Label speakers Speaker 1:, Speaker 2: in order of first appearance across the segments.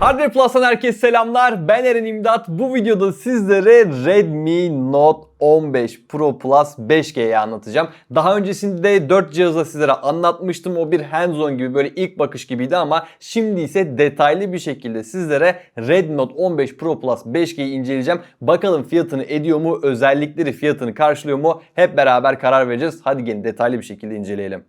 Speaker 1: Hardware Plus'tan herkese selamlar. Ben Eren İmdat. Bu videoda sizlere Redmi Note 15 Pro Plus 5G'yi anlatacağım. Daha öncesinde 4 cihazı sizlere anlatmıştım. O bir hands-on gibi böyle ilk bakış gibiydi ama şimdi ise detaylı bir şekilde sizlere Redmi Note 15 Pro Plus 5G'yi inceleyeceğim. Bakalım fiyatını ediyor mu? Özellikleri fiyatını karşılıyor mu? Hep beraber karar vereceğiz. Hadi gelin detaylı bir şekilde inceleyelim.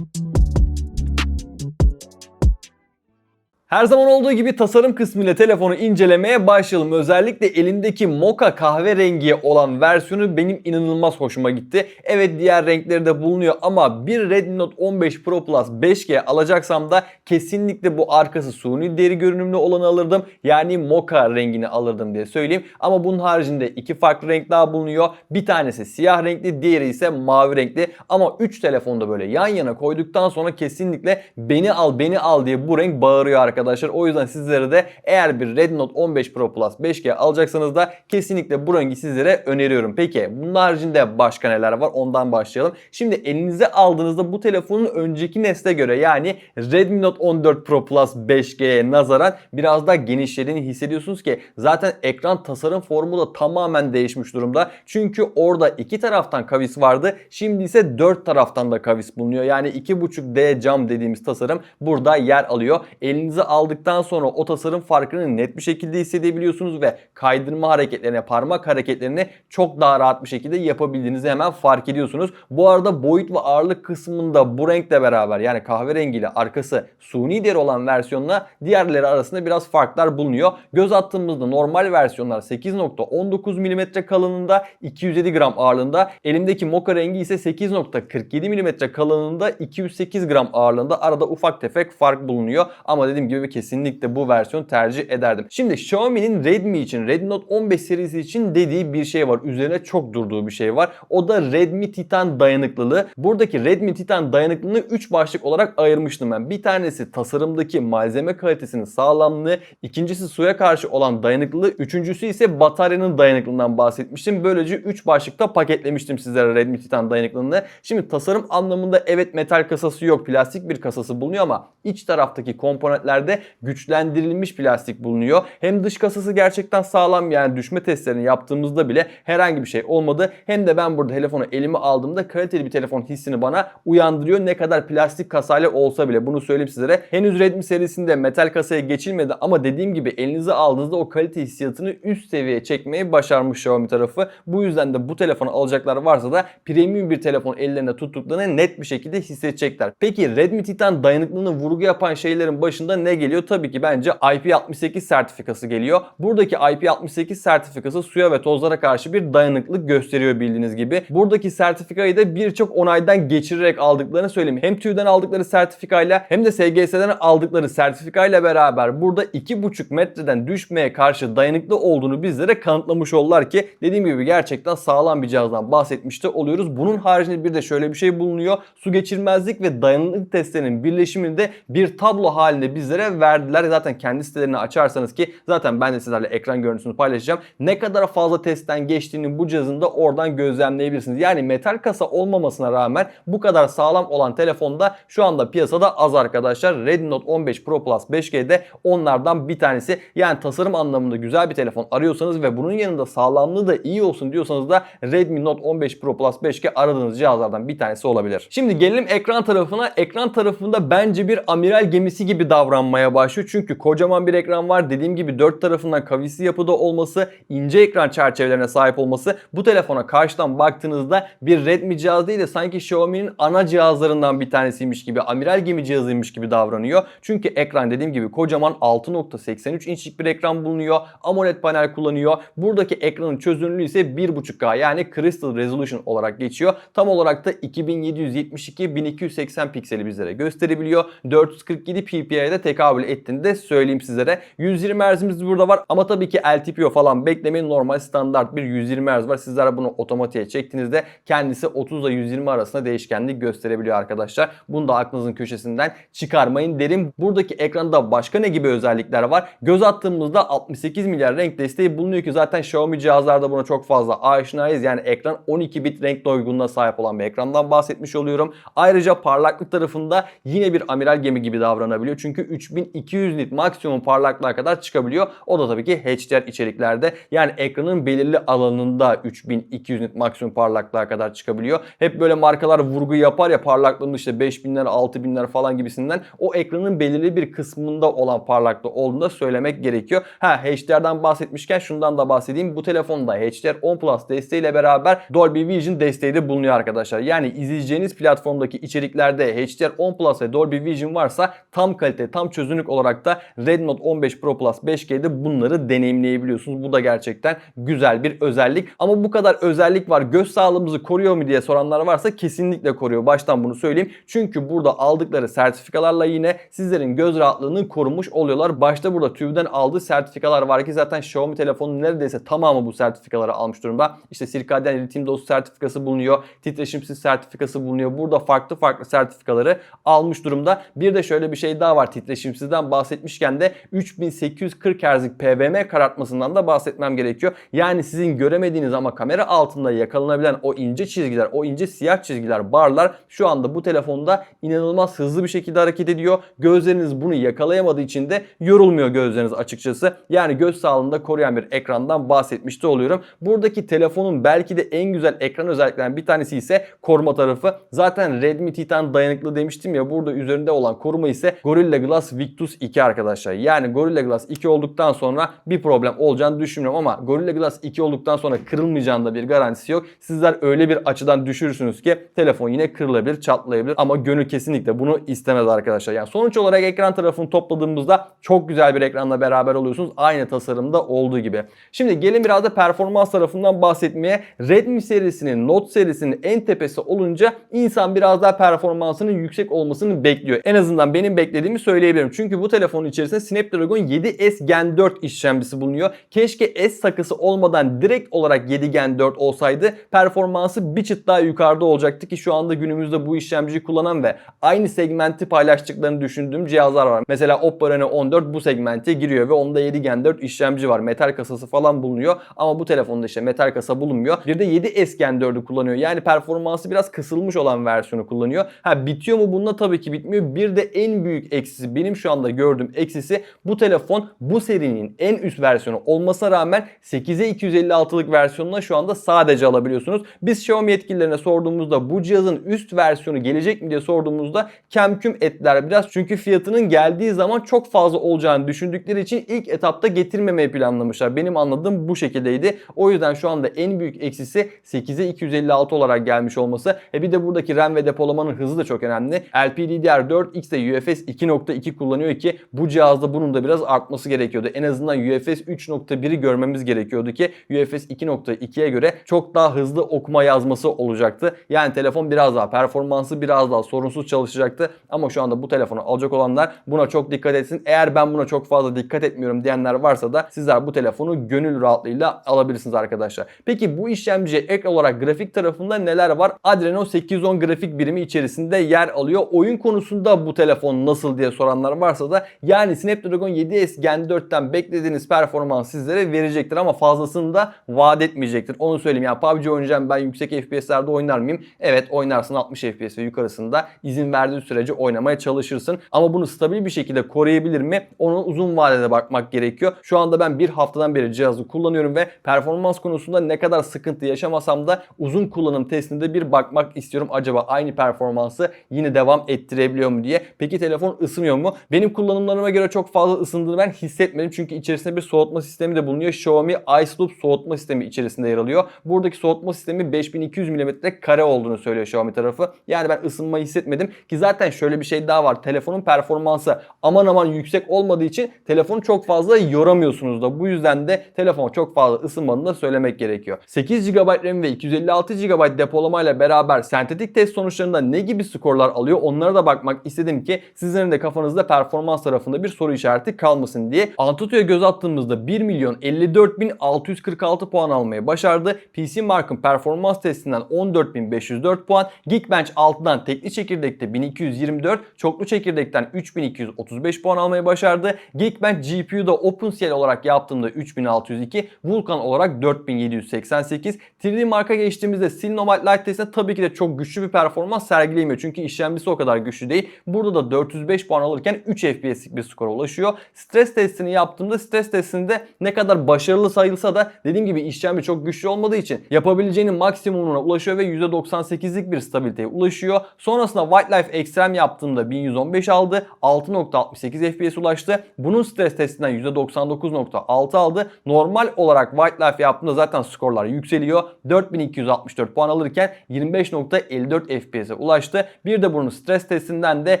Speaker 1: Her zaman olduğu gibi tasarım kısmıyla telefonu incelemeye başlayalım. Özellikle elimdeki moka kahverengi olan versiyonu benim inanılmaz hoşuma gitti. Evet diğer renkleri de bulunuyor ama bir Redmi Note 15 Pro Plus 5G alacaksam da kesinlikle bu arkası suni deri görünümlü olanı alırdım. Yani moka rengini alırdım diye söyleyeyim. Ama bunun haricinde iki farklı renk daha bulunuyor. Bir tanesi siyah renkli, diğeri ise mavi renkli. Ama 3 telefonu da böyle yan yana koyduktan sonra kesinlikle beni al beni al diye bu renk bağırıyor arkadaşlar arkadaşlar. O yüzden sizlere de eğer bir Redmi Note 15 Pro Plus 5G alacaksanız da kesinlikle bu rengi sizlere öneriyorum. Peki bunun haricinde başka neler var ondan başlayalım. Şimdi elinize aldığınızda bu telefonun önceki nesle göre yani Redmi Note 14 Pro Plus 5G'ye nazaran biraz daha genişlediğini hissediyorsunuz ki zaten ekran tasarım formu da tamamen değişmiş durumda. Çünkü orada iki taraftan kavis vardı. Şimdi ise dört taraftan da kavis bulunuyor. Yani 2.5D cam dediğimiz tasarım burada yer alıyor. Elinize aldıktan sonra o tasarım farkını net bir şekilde hissedebiliyorsunuz ve kaydırma hareketlerine, parmak hareketlerini çok daha rahat bir şekilde yapabildiğinizi hemen fark ediyorsunuz. Bu arada boyut ve ağırlık kısmında bu renkle beraber yani kahverengiyle arkası suni deri olan versiyonla diğerleri arasında biraz farklar bulunuyor. Göz attığımızda normal versiyonlar 8.19 mm kalınlığında 207 gram ağırlığında. Elimdeki moka rengi ise 8.47 mm kalınlığında 208 gram ağırlığında. Arada ufak tefek fark bulunuyor. Ama dediğim gibi kesinlikle bu versiyon tercih ederdim. Şimdi Xiaomi'nin Redmi için, Redmi Note 15 serisi için dediği bir şey var. Üzerine çok durduğu bir şey var. O da Redmi Titan dayanıklılığı. Buradaki Redmi Titan dayanıklılığını 3 başlık olarak ayırmıştım ben. Bir tanesi tasarımdaki malzeme kalitesinin sağlamlığı, ikincisi suya karşı olan dayanıklılığı, üçüncüsü ise bataryanın dayanıklılığından bahsetmiştim. Böylece 3 başlıkta paketlemiştim sizlere Redmi Titan dayanıklılığını. Şimdi tasarım anlamında evet metal kasası yok, plastik bir kasası bulunuyor ama iç taraftaki komponentlerde güçlendirilmiş plastik bulunuyor. Hem dış kasası gerçekten sağlam yani düşme testlerini yaptığımızda bile herhangi bir şey olmadı. Hem de ben burada telefonu elime aldığımda kaliteli bir telefon hissini bana uyandırıyor. Ne kadar plastik kasayla olsa bile bunu söyleyeyim sizlere. Henüz Redmi serisinde metal kasaya geçilmedi ama dediğim gibi elinize aldığınızda o kalite hissiyatını üst seviyeye çekmeyi başarmış Xiaomi tarafı. Bu yüzden de bu telefonu alacaklar varsa da premium bir telefon ellerine tuttuklarını net bir şekilde hissedecekler. Peki Redmi Titan dayanıklılığını vurgu yapan şeylerin başında ne geliyor? Tabii ki bence IP68 sertifikası geliyor. Buradaki IP68 sertifikası suya ve tozlara karşı bir dayanıklılık gösteriyor bildiğiniz gibi. Buradaki sertifikayı da birçok onaydan geçirerek aldıklarını söyleyeyim. Hem TÜV'den aldıkları sertifikayla hem de SGS'den aldıkları sertifikayla beraber burada 2,5 metreden düşmeye karşı dayanıklı olduğunu bizlere kanıtlamış oldular ki dediğim gibi gerçekten sağlam bir cihazdan bahsetmişte oluyoruz. Bunun haricinde bir de şöyle bir şey bulunuyor. Su geçirmezlik ve dayanıklılık testlerinin birleşiminde bir tablo halinde bizlere verdiler. Zaten kendi sitelerini açarsanız ki zaten ben de sizlerle ekran görüntüsünü paylaşacağım. Ne kadar fazla testten geçtiğini bu cihazın da oradan gözlemleyebilirsiniz. Yani metal kasa olmamasına rağmen bu kadar sağlam olan telefonda şu anda piyasada az arkadaşlar. Redmi Note 15 Pro Plus 5G'de onlardan bir tanesi. Yani tasarım anlamında güzel bir telefon arıyorsanız ve bunun yanında sağlamlığı da iyi olsun diyorsanız da Redmi Note 15 Pro Plus 5G aradığınız cihazlardan bir tanesi olabilir. Şimdi gelelim ekran tarafına. Ekran tarafında bence bir amiral gemisi gibi davranmaya başlıyor. Çünkü kocaman bir ekran var. Dediğim gibi dört tarafından kavisli yapıda olması, ince ekran çerçevelerine sahip olması bu telefona karşıdan baktığınızda bir Redmi cihaz değil de sanki Xiaomi'nin ana cihazlarından bir tanesiymiş gibi, amiral gemi cihazıymış gibi davranıyor. Çünkü ekran dediğim gibi kocaman 6.83 inçlik bir ekran bulunuyor. AMOLED panel kullanıyor. Buradaki ekranın çözünürlüğü ise 1.5K yani Crystal Resolution olarak geçiyor. Tam olarak da 2772-1280 pikseli bizlere gösterebiliyor. 447 ppi'ye de tekabül tekabül ettiğini de söyleyeyim sizlere. 120 Hz'imiz burada var ama tabii ki LTPO falan beklemeyin. Normal standart bir 120 Hz var. Sizler bunu otomatiğe çektiğinizde kendisi 30 ile 120 arasında değişkenlik gösterebiliyor arkadaşlar. Bunu da aklınızın köşesinden çıkarmayın derim. Buradaki ekranda başka ne gibi özellikler var? Göz attığımızda 68 milyar renk desteği bulunuyor ki zaten Xiaomi cihazlarda buna çok fazla aşinayız. Yani ekran 12 bit renk doygunluğuna sahip olan bir ekrandan bahsetmiş oluyorum. Ayrıca parlaklık tarafında yine bir amiral gemi gibi davranabiliyor. Çünkü 3200 nit maksimum parlaklığa kadar çıkabiliyor. O da tabii ki HDR içeriklerde. Yani ekranın belirli alanında 3200 nit maksimum parlaklığa kadar çıkabiliyor. Hep böyle markalar vurgu yapar ya parlaklığında işte 5000'ler 6000'ler falan gibisinden o ekranın belirli bir kısmında olan parlaklığı olduğunu da söylemek gerekiyor. Ha HDR'dan bahsetmişken şundan da bahsedeyim. Bu telefonda HDR 10 Plus desteğiyle beraber Dolby Vision desteği de bulunuyor arkadaşlar. Yani izleyeceğiniz platformdaki içeriklerde HDR 10 Plus ve Dolby Vision varsa tam kalite, tam çözünürlük olarak da Redmi Note 15 Pro Plus 5G'de bunları deneyimleyebiliyorsunuz. Bu da gerçekten güzel bir özellik. Ama bu kadar özellik var. Göz sağlığımızı koruyor mu diye soranlar varsa kesinlikle koruyor. Baştan bunu söyleyeyim. Çünkü burada aldıkları sertifikalarla yine sizlerin göz rahatlığını korumuş oluyorlar. Başta burada TÜV'den aldığı sertifikalar var ki zaten Xiaomi telefonun neredeyse tamamı bu sertifikaları almış durumda. İşte Circadian Ritim Dozu sertifikası bulunuyor. Titreşimsiz sertifikası bulunuyor. Burada farklı farklı sertifikaları almış durumda. Bir de şöyle bir şey daha var. Titreşimsizden bahsetmişken de 3840 Hz'lik PWM karartmasından da bahsetmem gerekiyor. Yani sizin göremediğiniz ama kamera altında yakalanabilen o ince çizgiler, o ince siyah çizgiler, barlar şu anda bu telefonda inanılmaz hızlı bir şekilde hareket ediyor. Gözleriniz bunu yakalayamadığı için de yorulmuyor gözleriniz açıkçası. Yani göz sağlığında koruyan bir ekrandan bahsetmiş de oluyorum. Buradaki telefonun belki de en güzel ekran özelliklerinden bir tanesi ise koruma tarafı. Zaten Redmi Titan dayanıklı demiştim ya burada üzerinde olan koruma ise Gorilla Glass Victus 2 arkadaşlar. Yani Gorilla Glass 2 olduktan sonra bir problem olacağını düşünmüyorum ama Gorilla Glass 2 olduktan sonra kırılmayacağında bir garantisi yok. Sizler öyle bir açıdan düşürürsünüz ki telefon yine kırılabilir, çatlayabilir ama gönül kesinlikle bunu istemez arkadaşlar. Yani sonuç olarak ekran tarafını topladığımızda çok güzel bir ekranla beraber oluyorsunuz. Aynı tasarımda olduğu gibi. Şimdi gelin biraz da performans tarafından bahsetmeye. Redmi serisinin, Note serisinin en tepesi olunca insan biraz daha performansının yüksek olmasını bekliyor. En azından benim beklediğimi söyleyebilirim. Çünkü bu telefonun içerisinde Snapdragon 7S Gen 4 işlemcisi bulunuyor. Keşke S takısı olmadan direkt olarak 7 Gen 4 olsaydı performansı bir çıt daha yukarıda olacaktı ki şu anda günümüzde bu işlemciyi kullanan ve aynı segmenti paylaştıklarını düşündüğüm cihazlar var. Mesela Oppo Reno 14 bu segmente giriyor ve onda 7 Gen 4 işlemci var. Metal kasası falan bulunuyor ama bu telefonda işte metal kasa bulunmuyor. Bir de 7S Gen 4'ü kullanıyor. Yani performansı biraz kısılmış olan versiyonu kullanıyor. Ha bitiyor mu bununla tabii ki bitmiyor. Bir de en büyük eksisi benim şu anda gördüğüm eksisi bu telefon bu serinin en üst versiyonu olmasına rağmen 8'e 256'lık versiyonuna şu anda sadece alabiliyorsunuz. Biz Xiaomi yetkililerine sorduğumuzda bu cihazın üst versiyonu gelecek mi diye sorduğumuzda kemküm ettiler biraz. Çünkü fiyatının geldiği zaman çok fazla olacağını düşündükleri için ilk etapta getirmemeyi planlamışlar. Benim anladığım bu şekildeydi. O yüzden şu anda en büyük eksisi 8'e 256 olarak gelmiş olması. E bir de buradaki RAM ve depolamanın hızı da çok önemli. LPDDR4X de UFS 2.2 kullanıyor ki bu cihazda bunun da biraz artması gerekiyordu. En azından UFS 3.1'i görmemiz gerekiyordu ki UFS 2.2'ye göre çok daha hızlı okuma yazması olacaktı. Yani telefon biraz daha performansı biraz daha sorunsuz çalışacaktı. Ama şu anda bu telefonu alacak olanlar buna çok dikkat etsin. Eğer ben buna çok fazla dikkat etmiyorum diyenler varsa da sizler bu telefonu gönül rahatlığıyla alabilirsiniz arkadaşlar. Peki bu işlemciye ek olarak grafik tarafında neler var? Adreno 810 grafik birimi içerisinde yer alıyor. Oyun konusunda bu telefon nasıl diye soranlar varsa da yani Snapdragon 7S Gen 4'ten beklediğiniz performans sizlere verecektir ama fazlasını da vaat etmeyecektir. Onu söyleyeyim. Yani PUBG oynayacağım ben yüksek FPS'lerde oynar mıyım? Evet oynarsın 60 FPS ve yukarısında izin verdiği sürece oynamaya çalışırsın. Ama bunu stabil bir şekilde koruyabilir mi? Onun uzun vadede bakmak gerekiyor. Şu anda ben bir haftadan beri cihazı kullanıyorum ve performans konusunda ne kadar sıkıntı yaşamasam da uzun kullanım testinde bir bakmak istiyorum. Acaba aynı performansı yine devam ettirebiliyor mu diye. Peki telefon ısınıyor mu? Benim kullanımlarıma göre çok fazla ısındığını ben hissetmedim. Çünkü içerisinde bir soğutma sistemi de bulunuyor. Xiaomi Ice Loop soğutma sistemi içerisinde yer alıyor. Buradaki soğutma sistemi 5200 mm kare olduğunu söylüyor Xiaomi tarafı. Yani ben ısınmayı hissetmedim. Ki zaten şöyle bir şey daha var. Telefonun performansı aman aman yüksek olmadığı için telefonu çok fazla yoramıyorsunuz da. Bu yüzden de telefon çok fazla ısınmadığını da söylemek gerekiyor. 8 GB RAM ve 256 GB depolamayla beraber sentetik test sonuçlarında ne gibi skorlar alıyor onlara da bakmak istedim ki sizlerin de kafanızda performans tarafında bir soru işareti kalmasın diye. Antutu'ya göz attığımızda 1 milyon 54 bin 646 puan almayı başardı. PC Mark'ın performans testinden 14.504 puan. Geekbench 6'dan tekli çekirdekte 1224, çoklu çekirdekten 3235 puan almayı başardı. Geekbench GPU'da OpenCL olarak yaptığımda 3602, Vulkan olarak 4788. 3D Mark'a geçtiğimizde Silnomite Lite testinde tabii ki de çok güçlü bir performans sergileyemiyor. Çünkü işlemcisi o kadar güçlü değil. Burada da 405 puan alırken 3 FPS'lik bir skora ulaşıyor. Stres testini yaptığımda stres testinde ne kadar başarılı sayılsa da dediğim gibi işlemci çok güçlü olmadığı için yapabileceğinin maksimumuna ulaşıyor ve %98'lik bir stabiliteye ulaşıyor. Sonrasında White Life Extreme yaptığımda 1115 aldı. 6.68 FPS ulaştı. Bunun stres testinden %99.6 aldı. Normal olarak White Life yaptığımda zaten skorlar yükseliyor. 4264 puan alırken 25.54 FPS'e ulaştı. Bir de bunun stres testinden de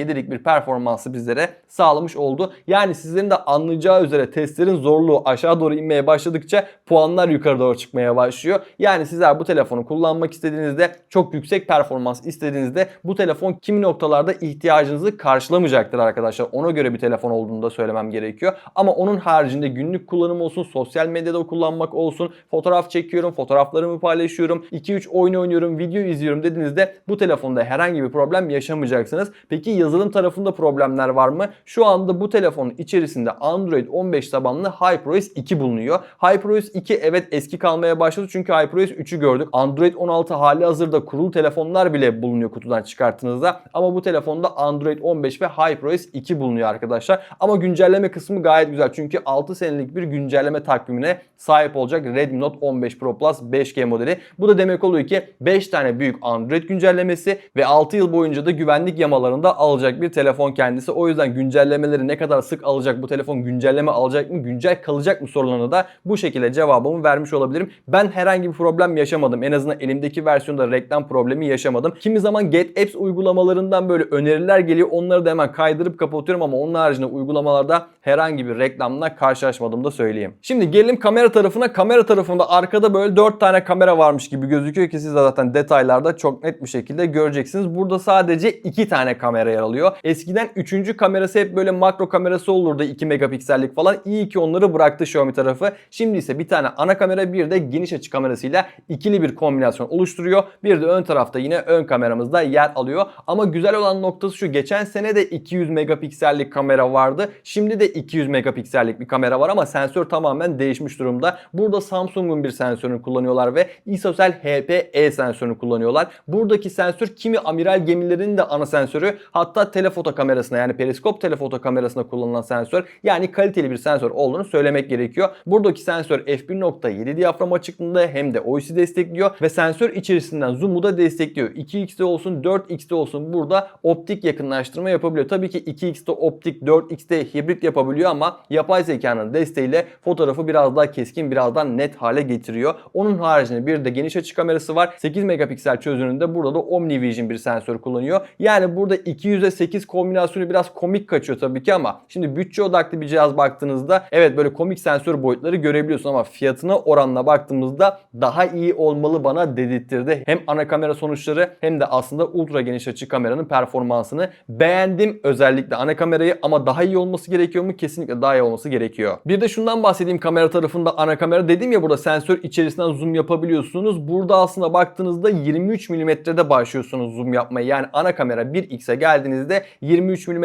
Speaker 1: %98,7'lik bir performansı bizlere sağlamış oldu. Yani sizlerin de anlayacağı üzere testlerin zorluğu aşağı doğru inmeye başladıkça puanlar yukarı doğru çıkmaya başlıyor. Yani sizler bu telefonu kullanmak istediğinizde çok yüksek performans istediğinizde bu telefon kimi noktalarda ihtiyacınızı karşılamayacaktır arkadaşlar. Ona göre bir telefon olduğunu da söylemem gerekiyor. Ama onun haricinde günlük kullanım olsun, sosyal medyada kullanmak olsun, fotoğraf çekiyorum, fotoğraflarımı paylaşıyorum, 2-3 oyun oynuyorum, video izliyorum dediğinizde bu telefonda herhangi bir problem yaşamayacaksınız. Peki yazılım tarafında problemler var mı? Şu anda bu telefonun içerisinde Android 15 tabanlı HyperOS 2 bulunuyor. HyperOS 2 evet eski kalmaya başladı çünkü HyperOS 3'ü gördük. Android 16 hali hazırda kurulu telefonlar bile bulunuyor kutudan çıkarttığınızda. Ama bu telefonda Android 15 ve HyperOS 2 bulunuyor arkadaşlar. Ama güncelleme kısmı gayet güzel çünkü 6 senelik bir güncelleme takvimine sahip olacak Redmi Note 15 Pro Plus 5G modeli. Bu da demek oluyor ki 5 tane büyük Android güncellemesi ve 6 yıl boyunca da güvenlik yamalarında alacak bir telefon kendisi. O yüzden güncellemeleri ne kadar sık alacak bu telefon güncelleme alacak mı güncel kalacak mı sorularına da bu şekilde cevabımı vermiş olabilirim. Ben herhangi bir problem yaşamadım. En azından elimdeki versiyonda reklam problemi yaşamadım. Kimi zaman Get Apps uygulamalarından böyle öneriler geliyor. Onları da hemen kaydırıp kapatıyorum ama onun haricinde uygulamalarda herhangi bir reklamla karşılaşmadım da söyleyeyim. Şimdi gelelim kamera tarafına. Kamera tarafında arkada böyle 4 tane kamera varmış gibi gözüküyor ki siz de zaten detaylarda çok net bir şekilde göreceksiniz. Burada sadece 2 tane kamera yer alıyor. Eskiden 3. kamerası hep böyle makro kamerası olurdu 2 megapiksellik falan. İyi ki onları bıraktı Xiaomi tarafı. Şimdi ise bir tane ana kamera bir de geniş açı kamerasıyla ikili bir kombinasyon oluşturuyor. Bir de ön tarafta yine ön kameramızda yer alıyor. Ama güzel olan noktası şu. Geçen sene de 200 megapiksellik kamera vardı. Şimdi de 200 megapiksellik bir kamera var ama sensör tamamen değişmiş durumda. Burada Samsung'un bir sensörünü kullanıyorlar ve ISOCELL HP-E sensörünü kullanıyorlar. Buradaki sensör kimi amiral gemilerinin de ana sensörü hatta telefoto kamerasına yani periskop telefoto kamerasına kullanılan sensör yani kaliteli bir sensör olduğunu söylemek gerekiyor. Buradaki sensör f1.7 diyafram açıklığında hem de OIS'i destekliyor ve sensör içerisinden zoom'u da destekliyor. 2x'de olsun 4x'de olsun burada optik yakınlaştırma yapabiliyor. Tabii ki 2x'de optik 4x'de hibrit yapabiliyor ama yapay zekanın desteğiyle fotoğrafı biraz daha keskin biraz daha net hale getiriyor. Onun haricinde bir de geniş açı kamerası var. 8 megapiksel çözünürlüğünde burada da OmniVision bir sensör kullanıyor. Yani burada 200'e 8 kombinasyonu biraz komik kaçıyor tabii ki ama şimdi bütçe odaklı bir cihaz baktığınızda evet böyle komik sensör boyutları görebiliyorsun ama fiyatına oranla baktığımızda daha iyi olmalı bana dedirtirdi. Hem ana kamera sonuçları hem de aslında ultra geniş açı kameranın performansını beğendim özellikle ana kamerayı ama daha iyi olması gerekiyor mu? Kesinlikle daha iyi olması gerekiyor. Bir de şundan bahsedeyim kamera tarafında ana kamera dedim ya burada sensör içerisinden zoom yapabiliyorsunuz. Burada aslında baktığınızda 23 mm'de başlıyorsunuz zoom yapmaya. Yani ana kamera 1x'e geldiğinizde 23 mm,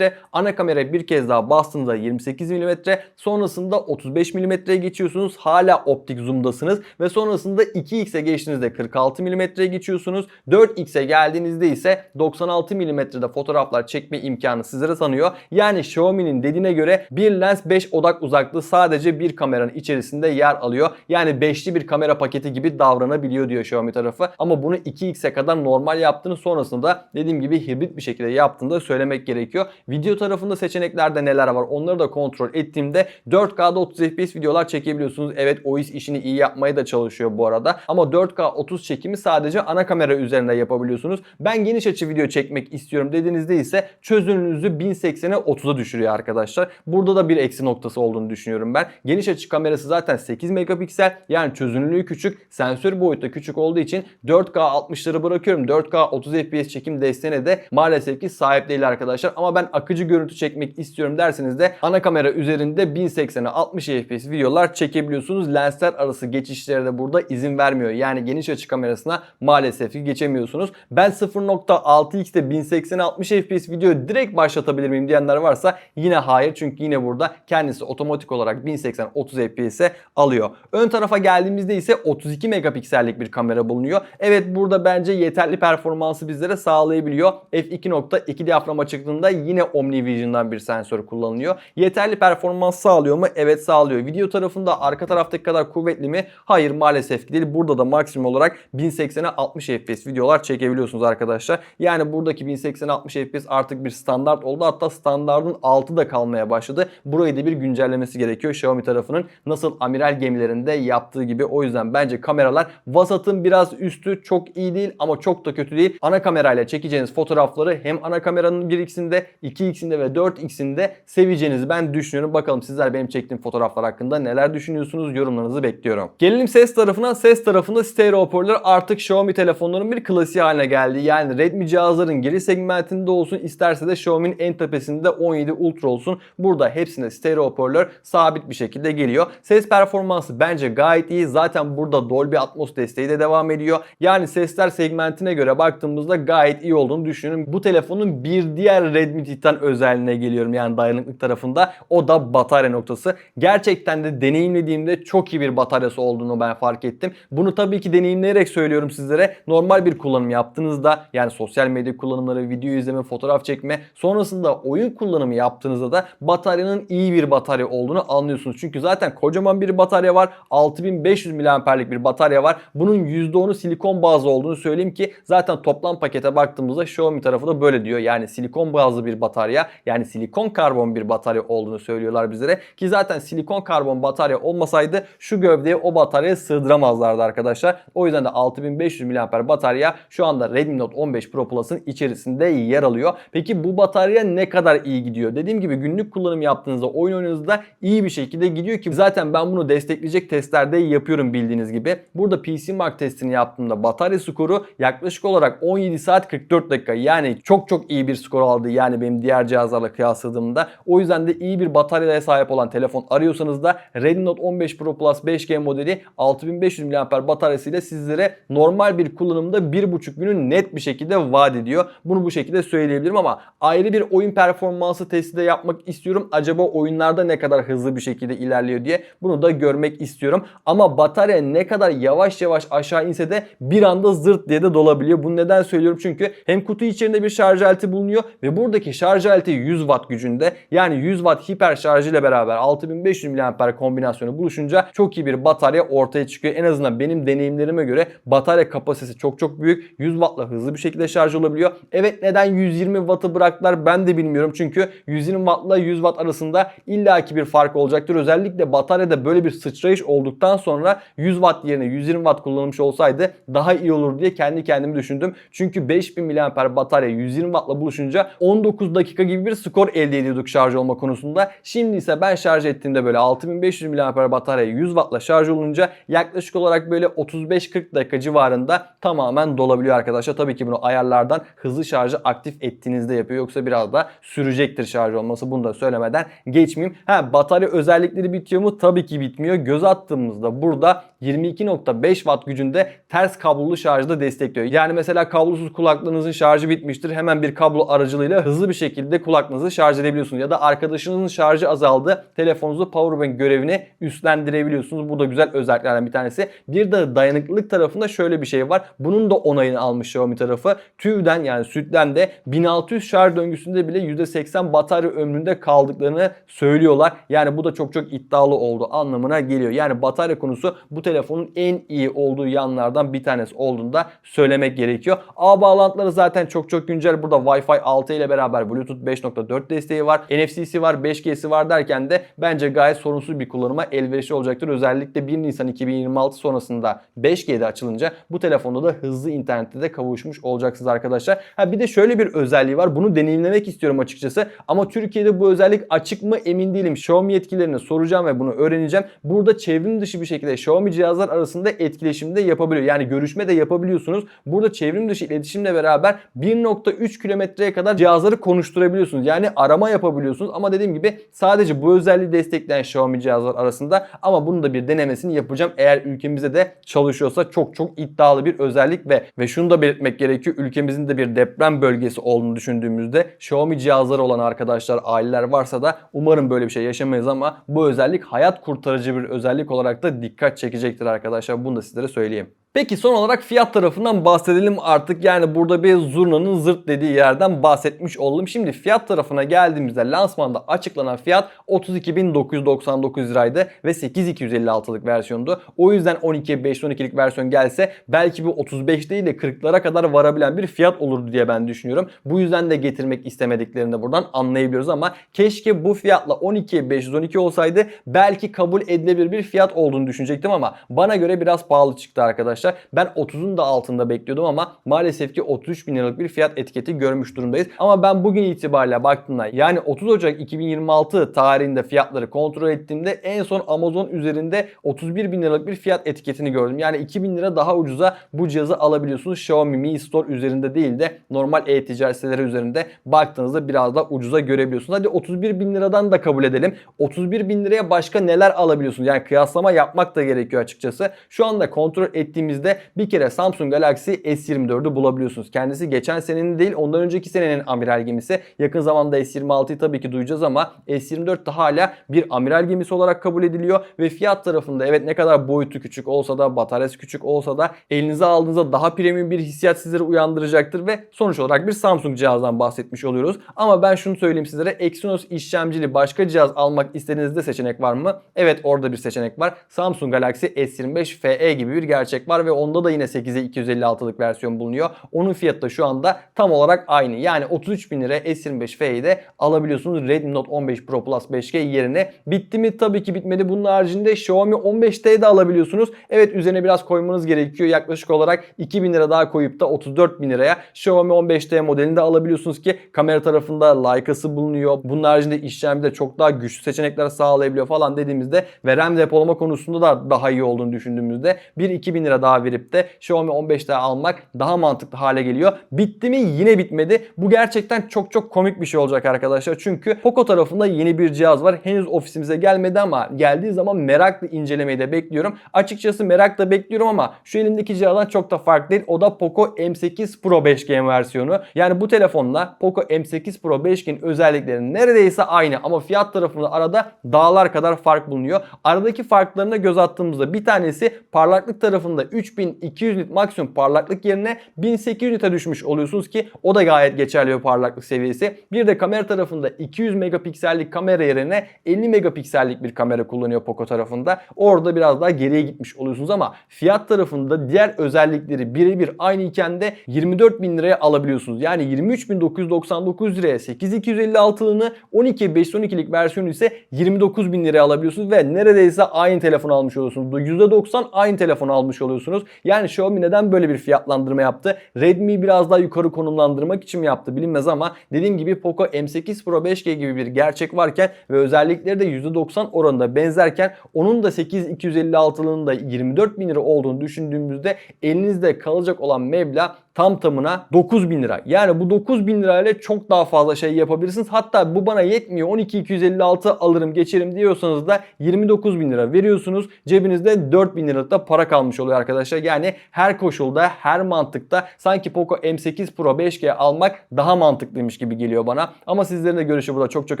Speaker 1: ana kamera bir kez daha bastığınızda 28 mm, sonrasında 35 mm'ye geçiyorsunuz. Hala optik zoom'dasınız ve sonrasında 2x'e geçtiğinizde 46 mm'ye geçiyorsunuz. 4x'e geldiğinizde ise 96 mm'de fotoğraflar çekme imkanı sizlere sanıyor. Yani Xiaomi'nin dediğine göre bir lens 5 odak uzaklığı sadece bir kameranın içerisinde yer alıyor. Yani beşli bir kamera paketi gibi davranabiliyor diyor Xiaomi tarafı. Ama bunu 2x'e kadar normal yaptığını sonrasında da dediğim gibi hibrit bir şekilde yaptığını söylemek gerekiyor. Video tarafında seçeneklerde neler var onları da kontrol ettiğimde 4K'da 30 FPS videolar çekebiliyorsunuz. Evet OIS işini iyi yapmaya da çalışıyor bu arada. Ama 4K 30 çekimi sadece ana kamera üzerinde yapabiliyorsunuz. Ben geniş açı video çekmek istiyorum dediğinizde ise çözünürlüğünüzü 1080'e 30'a düşürüyor arkadaşlar. Burada da bir eksi noktası olduğunu düşünüyorum ben. Geniş açı kamerası zaten 8 megapiksel yani çözünürlüğü küçük. Sensör boyutu da küçük olduğu için 4K 60'ları bırakıyorum. 4K 30 FPS çekim desteğine de maalesef ki sahip değil arkadaşlar. Ama ben akıcı görüntü çekmek istiyorum derseniz de ana kamera üzerinde 1080'e 60 FPS videolar çekebiliyorsunuz. Lensler arası geçişlere de burada izin vermiyor. Yani geniş açı kamerasına maalesef ki geçemiyorsunuz. Ben 0.6x'te 1080'e 60 FPS video direkt başlatabilir miyim diyenler varsa yine hayır. Çünkü yine burada kendisi otomatik olarak 1080 30 FPS'e alıyor. Ön tarafa geldiğimizde ise 32 megapiksellik bir kamera bulunuyor. Evet burada bence yeterli performansı bizlere sağlayabiliyor. f2.2 diyafram açıklığında yine OmniVision'dan bir sensör kullanılıyor. Yeterli performans sağlıyor mu? Evet sağlıyor. Video tarafında arka taraftaki kadar kuvvetli mi? Hayır maalesef ki değil. Burada da maksimum olarak 1080'e 60 FPS videolar çekebiliyorsunuz arkadaşlar. Yani buradaki 1080'e 60 FPS artık bir standart oldu. Hatta standartın altı da kalmaya başladı. Burayı da bir güncellemesi gerekiyor Xiaomi tarafının. Nasıl amiral gemilerinde yaptığı gibi. O yüzden bence kameralar vasatın biraz üstü çok iyi değil ama çok da kötü değil. Ana kamerayla çekeceğiniz fotoğrafları hem ana kameranın 1x'inde, 2x'inde ve 4x'inde seveceğinizi ben düşünüyorum. Bakalım sizler benim çektiğim fotoğraflar hakkında neler düşünüyorsunuz? Yorumlarınızı bekliyorum. Gelelim ses tarafına. Ses tarafında stereo hoparlör artık Xiaomi telefonların bir klasiği haline geldi. Yani Redmi cihazların geri segmentinde olsun isterse de Xiaomi'nin en tepesinde 17 Ultra olsun. Burada hepsinde stereo hoparlör sabit bir şekilde geliyor. Ses performansı bence gayet iyi. Zaten burada Dolby Atmos desteği de devam ediyor. Yani sesler segmentine göre baktığımızda gayet iyi olduğunu düşünüyorum. Bu telefonun bir diğer Redmi Titan özelliğine geliyorum yani dayanıklık tarafında. O da batarya noktası. Gerçekten de deneyimlediğimde çok iyi bir bataryası olduğunu ben fark ettim. Bunu tabii ki deneyimleyerek söylüyorum sizlere. Normal bir kullanım yaptığınızda yani sosyal medya kullanımları, video izleme, fotoğraf çekme sonrasında oyun kullanımı yaptığınızda da bataryanın iyi bir batarya olduğunu anlıyorsunuz. Çünkü zaten kocaman bir batarya var. 6500 mAh'lik bir batarya var. Bunun %10'u silikon bazlı olduğunu söyleyeyim ki zaten toplam pakete baktığımızda Xiaomi tarafı da böyle diyor. Yani silikon bazlı bir batarya yani silikon karbon bir batarya olduğunu söylüyorlar bizlere. Ki zaten silikon karbon batarya olmasaydı şu gövdeye o bataryayı sığdıramazlardı arkadaşlar. O yüzden de 6500 mAh batarya şu anda Redmi Note 15 Pro Plus'ın içerisinde yer alıyor. Peki bu batarya ne kadar iyi gidiyor? Dediğim gibi günlük kullanım yaptığınızda oyun oynadığınızda iyi bir şekilde gidiyor ki zaten ben bunu destekleyecek testlerde yapıyorum bildiğiniz gibi. Burada PC Mark testini yaptığımda batarya skoru yaklaşık olarak 17 saat 44 dakika. Yani çok çok iyi bir skor aldı. Yani benim diğer cihazlarla kıyasladığımda. O yüzden de iyi bir bataryaya sahip olan telefon arıyorsanız da Redmi Note 15 Pro Plus 5G modeli 6500 mAh bataryasıyla sizlere normal bir kullanımda 1,5 günü net bir şekilde vaat ediyor. Bunu bu şekilde söyleyebilirim ama ayrı bir oyun performansı testi de yapmak istiyorum. Acaba oyunlarda ne kadar hızlı bir şekilde ilerliyor diye bunu da görmek istiyorum. Ama batarya ne kadar yavaş yavaş aşağı inse de bir anda zırt diye de dolabiliyor. Bunu neden söylüyorum? Çünkü hem kutu içerisinde bir şarj aleti bulunuyor ve buradaki şarj aleti 100 watt gücünde. Yani 100 watt hiper şarj ile beraber 6500 mAh kombinasyonu buluşunca çok iyi bir batarya ortaya çıkıyor. En azından benim deneyimlerime göre batarya kapasitesi çok çok büyük. 100 wattla hızlı bir şekilde şarj olabiliyor. Evet neden 120 wattı bıraktılar ben de bilmiyorum. Çünkü 120 wattla 100 watt arasında illaki bir fark olacaktır. Özellikle bataryada böyle bir sıçrayış olduktan sonra 100 watt yerine 120 watt kullanılmış olsaydı daha iyi olur diye kendi kendimi düşündüm. Çünkü 5000 mAh batarya 120 wattla buluşunca 19 dakika gibi bir skor elde ediyorduk şarj olma konusunda. Şimdi ise ben şarj ettiğimde böyle 6500 mAh batarya 100 wattla şarj olunca yaklaşık olarak böyle 35-40 dakika civarında tamamen dolabiliyor arkadaşlar. Tabii ki bunu ayarlardan hızlı şarjı aktif ettiğinizde yapıyor. Yoksa biraz da sürecektir şarj olması. Bunu da söylemeden geçmeyeyim. Ha batarya özellikleri bitiyor mu? Tabii ki bitmiyor. Göz attığımızda burada 22.5 watt gücünde ters kablolu şarjı da destekliyor. Yani mesela kablosuz kulaklığınızın şarjı bitmiştir. Hemen bir kablo aracılığıyla hızlı bir şekilde kulaklığınızı şarj edebiliyorsunuz. Ya da arkadaşınızın şarjı azaldı. Telefonunuzu powerbank görevini üstlendirebiliyorsunuz. Bu da güzel özelliklerden bir tanesi. Bir de dayanıklılık tarafında şöyle bir şey var. Bunun da onayını almış Xiaomi tarafı. TÜV'den yani sütten de 1600 şarj döngüsünde bile %80 batarya ömründe kaldıklarını söylüyorlar. Yani bu da çok çok iddialı oldu anlamına geliyor. Yani batarya konusu bu telefonun en iyi olduğu yanlardan bir tanesi olduğunu da söylemek gerekiyor. Ağ bağlantıları zaten çok çok güncel. Burada Wi-Fi 6 ile beraber Bluetooth 5.4 desteği var. NFC'si var, 5G'si var derken de bence gayet sorunsuz bir kullanıma elverişli olacaktır. Özellikle 1 Nisan 2026 sonrasında 5G'de açılınca bu telefonda da hızlı internette de kavuşmuş olacaksınız arkadaşlar. Ha bir de şöyle bir özelliği var. Bunu deneyimlemek istiyorum açıkçası. Ama Türkiye'de bu özellik açık mı emin değilim. Xiaomi yetkililerine soracağım ve bunu öğreneceğim. Burada çevrim dışı bir şekilde Xiaomi cihazlar arasında etkileşim de yapabiliyor. Yani görüşme de yapabiliyorsunuz. Burada çevrim dışı iletişimle beraber 1.3 kilometreye kadar cihazları konuşturabiliyorsunuz. Yani arama yapabiliyorsunuz ama dediğim gibi sadece bu özelliği destekleyen Xiaomi cihazlar arasında ama bunun da bir denemesini yapacağım. Eğer ülkemizde de çalışıyorsa çok çok iddialı bir özellik ve ve şunu da belirtmek gerekiyor. Ülkemizin de bir deprem bölgesi olduğunu düşündüğümüzde Xiaomi cihazları olan arkadaşlar, aileler varsa da umarım böyle bir şey yaşamayız ama bu özellik hayat kurtarıcı bir özellik olarak da dikkat çekecektir arkadaşlar. Bunu da sizlere söyleyeyim. Peki son olarak fiyat tarafından bahsedelim artık. Yani burada bir zurnanın zırt dediği yerden bahsetmiş oldum. Şimdi fiyat tarafına geldiğimizde lansmanda açıklanan fiyat 32.999 liraydı ve 8256'lık versiyondu. O yüzden 12'ye 512'lik versiyon gelse belki bu 35 değil de 40'lara kadar varabilen bir fiyat olurdu diye ben düşünüyorum. Bu yüzden de getirmek istemediklerini de buradan anlayabiliyoruz ama keşke bu fiyatla 12'ye 512 olsaydı belki kabul edilebilir bir fiyat olduğunu düşünecektim ama bana göre biraz pahalı çıktı arkadaşlar. Ben 30'un da altında bekliyordum ama maalesef ki 33 bin liralık bir fiyat etiketi görmüş durumdayız. Ama ben bugün itibariyle baktığımda yani 30 Ocak 2026 tarihinde fiyatları kontrol ettiğimde en son Amazon üzerinde 31 bin liralık bir fiyat etiketini gördüm. Yani 2000 lira daha ucuza bu cihazı alabiliyorsunuz. Xiaomi Mi Store üzerinde değil de normal e-ticaret siteleri üzerinde baktığınızda biraz da ucuza görebiliyorsunuz. Hadi 31 bin liradan da kabul edelim. 31 bin liraya başka neler alabiliyorsunuz? Yani kıyaslama yapmak da gerekiyor açıkçası. Şu anda kontrol ettiğimizde bir kere Samsung Galaxy S24'ü bulabiliyorsunuz. Kendisi geçen senenin değil ondan önceki senenin amiral gemisi. Yakın zamanda S26'yı tabii ki duyacağız ama S24 de hala bir amiral gemisi olarak kabul ediliyor ve fiyat tarafında evet ne kadar boyutu küçük olsa da bataryası küçük olsa da elinize aldığınızda daha premium bir hissiyat sizleri uyandıracaktır ve sonuç olarak bir Samsung cihazdan bahsetmiş oluyoruz. Ama ben şunu söyleyeyim sizlere Exynos işlemcili başka cihaz almak istediğinizde seçenek var mı? Evet orada bir seçenek var. Samsung Galaxy S25 FE gibi bir gerçek var ve onda da yine 8'e 256'lık versiyon bulunuyor. Onun fiyatı da şu anda tam olarak aynı. Yani 33 bin lira S25 FE'yi de alabiliyorsunuz Redmi Note 15 Pro Plus 5G yerine. Bitti mi? Tabii ki bitmedi. Bunun haricinde Xiaomi 15T'yi de alabiliyorsunuz. Evet üzerine biraz koymanız gerekiyor. Yaklaşık olarak 2000 lira daha koyup da 34 bin liraya Xiaomi 15T modelini de alabiliyorsunuz ki kamera tarafında Leica'sı bulunuyor. Bunun haricinde işlemcide çok daha güçlü seçenekler sağlayabiliyor falan dediğimizde ve RAM depolama konusunda da daha iyi olduğunu düşündüğümüzde bir 2000 lira daha verip de Xiaomi 15T almak daha mantıklı hale geliyor. Bitti mi? Yine bitmedi. Bu gerçekten çok çok komik bir şey olacak arkadaşlar. Çünkü Poco tarafında yeni bir cihaz var. Henüz ofisimize gelmedi ama geldiği zaman merakla incelemeyi de bekliyorum. Açıkçası merakla bekliyorum ama şu elimdeki cihazdan çok da farklı değil. O da Poco M8 Pro 5G versiyonu. Yani bu telefonla Poco M8 Pro 5G'nin özellikleri neredeyse aynı ama fiyat tarafında arada dağlar kadar fark bulunuyor. Aradaki farklarına göz attığımızda bir tanesi parlaklık tarafında 3200 nit maksimum parlaklık yerine 1800 nite düşmüş oluyorsunuz ki o da gayet geçerli bir parlaklık seviyesi. Bir de kamera tarafında 200 megapiksellik kamera yerine 50 megapiksellik bir kamera kullanıyor Poco tarafında. Orada biraz daha geriye gitmiş oluyorsunuz ama fiyat tarafında diğer özellikleri birebir aynı iken de 24 bin liraya alabiliyorsunuz. Yani 23.999 liraya 8256'lığını 12.512'lik versiyonu ise 29 bin liraya alabiliyorsunuz ve neredeyse aynı telefon almış oluyorsunuz. %90 aynı telefon almış oluyorsunuz. Yani Xiaomi neden böyle bir fiyatlandırma yaptı? Redmi biraz daha yukarı konumlandırmak için mi yaptı bilinmez ama dediğim gibi Poco M8 Pro 5G gibi bir gerçek varken ve özellikleri de %90 oranında benzerken onun da 8256'lığının da 24 bin lira olduğunu düşündüğümüzde elinizde kalacak olan meblağ tam tamına 9 bin lira. Yani bu 9 bin lirayla çok daha fazla şey yapabilirsiniz. Hatta bu bana yetmiyor 12.256 alırım geçerim diyorsanız da 29 bin lira veriyorsunuz. Cebinizde 4 bin liralık da para kalmış oluyor arkadaşlar. Yani her koşulda her mantıkta sanki Poco M8 Pro 5G almak daha mantıklıymış gibi geliyor bana. Ama sizlerin de görüşü burada çok çok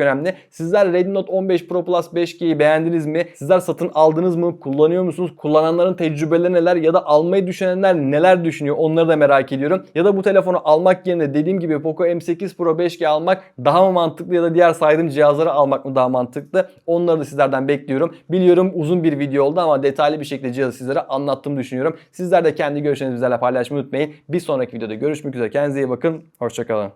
Speaker 1: önemli. Sizler Redmi Note 15 Pro Plus 5G'yi beğendiniz mi? Sizler satın aldınız mı? Kullanıyor musunuz? Kullananların tecrübeleri neler ya da almayı düşünenler neler düşünüyor? Onları da merak ediyorum. Ya da bu telefonu almak yerine dediğim gibi Poco M8 Pro 5G almak daha mı mantıklı ya da diğer saydığım cihazları almak mı daha mantıklı? Onları da sizlerden bekliyorum. Biliyorum uzun bir video oldu ama detaylı bir şekilde cihazı sizlere anlattığımı düşünüyorum. Sizler de kendi görüşlerinizi bizlerle paylaşmayı unutmayın. Bir sonraki videoda görüşmek üzere. Kendinize iyi bakın. Hoşçakalın.